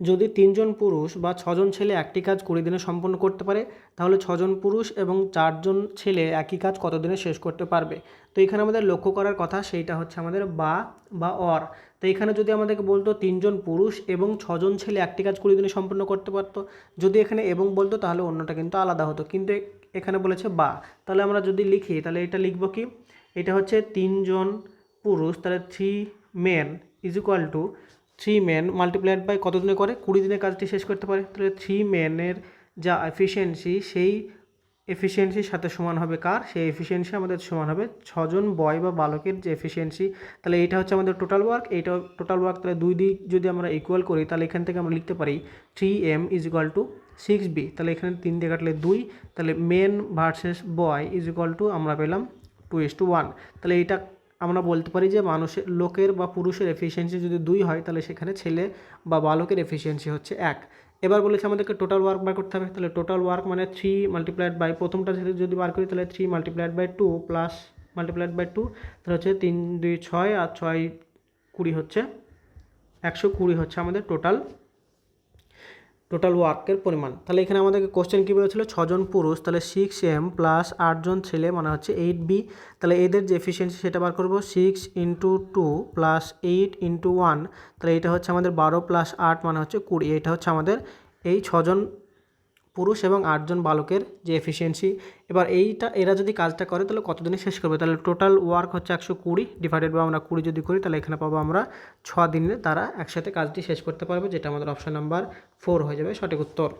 যদি তিনজন পুরুষ বা ছজন ছেলে একটি কাজ কুড়ি দিনে সম্পন্ন করতে পারে, তাহলে ছজন পুরুষ এবং চারজন ছেলে একই কাজ কত দিনে শেষ করতে পারবে? তো এখানে আমাদের লক্ষ্য করার কথা সেইটা হচ্ছে আমাদের বা বা অর। তো এখানে যদি আমাদেরকে বলতো তিনজন পুরুষ এবং ছজন ছেলে একটি কাজ কুড়ি দিনে সম্পন্ন করতে পারতো, যদি এখানে এবং বলতো তাহলে অন্যটা কিন্তু আলাদা হতো। কিন্তু এখানে বলেছে বা। তাহলে আমরা যদি লিখি, তাহলে এটা লিখব কি? এটা হচ্ছে তিনজন পুরুষ, তাহলে three men is equal to three men multiplied by কত দিনে করে? কুড়ি দিনে কাজটি শেষ করতে পারে। তাহলে থ্রি মেনের যা এফিসিয়েন্সি সেই এফিসিয়েন্সির সাথে সমান হবে কার? সেই এফিসিয়েন্সি আমাদের সমান হবে ছজন বয় বা বালকের যে এফিসিয়েন্সি তাহলে এইটা হচ্ছে আমাদের টোটাল ওয়ার্ক এইটা টোটাল ওয়ার্ক তাহলে দুই দিক যদি আমরা ইকুয়াল করি, তাহলে এখান থেকে আমরা লিখতে পারি three M is equal to six B তাহলে এখানে তিন দিয়ে কাটলে দুই। তাহলে men versus boy is equal to আমরা পেলাম টু ইস টু ওয়ান তাহলে এইটা আমরা বলতে পারি যে মানুষের, লোকের বা পুরুষের এফিসিয়েন্সি যদি দুই হয়, তাহলে সেখানে ছেলে বা বালকের এফিসিয়েন্সি হচ্ছে এক। এবার বলেছে আমাদেরকে টোটাল ওয়ার্ক বার করতে হবে, তাহলে টোটাল ওয়ার্ক মানে থ্রি মাল্টিপ্লাইড বাই প্রথমটা যদি বার করি, তাহলে three multiplied by two plus multiplied by two তাহলে হচ্ছে তিন, দুই, ছয়, আর ছয় কুড়ি হচ্ছে, একশো কুড়ি হচ্ছে আমাদের টোটাল টোটাল ওয়ার্কের পরিমাণ। তাহলে এখানে আমাদেরকে কোশ্চেন কী বলেছিল? ছজন পুরুষ, তাহলে সিক্স এম প্লাস আটজন ছেলে মানে হচ্ছে এইট বি তাহলে এদের যে এফিসিয়েন্সি সেটা বার করব six into two plus eight into one তাহলে এটা হচ্ছে আমাদের বারো প্লাস আট মানে হচ্ছে কুড়ি। এটা হচ্ছে আমাদের এই ছজন পুরুষ এবং আটজন বালকের যে এফিসিয়েন্সি এবার এইটা, এরা যদি কাজটা করে তাহলে কতদিনে শেষ করবে? তাহলে টোটাল ওয়ার্ক হচ্ছে একশো কুড়ি ডিভাইডেড বা আমরা কুড়ি যদি করি, তাহলে এখানে পাবো আমরা ছ দিনে তারা একসাথে কাজটি শেষ করতে পারবে, যেটা আমাদের অপশান নাম্বার ফোর হয়ে যাবে, সঠিক উত্তর।